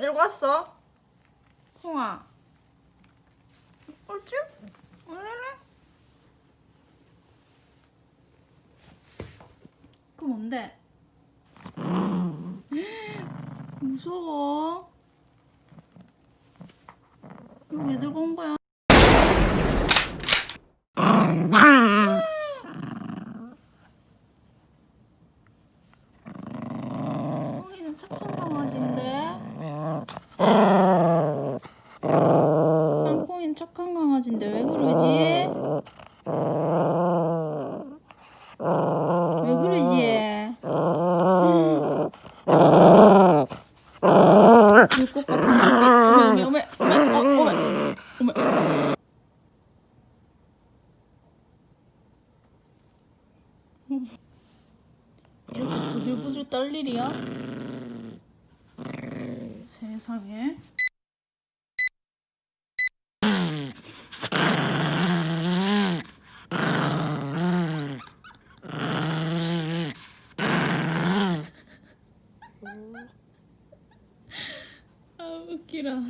들고 왔어? 홍아. 옳지? 올래래? 그 뭔데? 무서워. 이거 왜 들고 온 거야? 홍이는 착한 강아지인데. 땅콩이는 착한 강아지인데 왜 그러지? 왜 그러지? 물꽃 같은 어메 어메 어메 어메 어메 어메 이렇게 부들부들 떨 일이야? 세상에 아 웃기라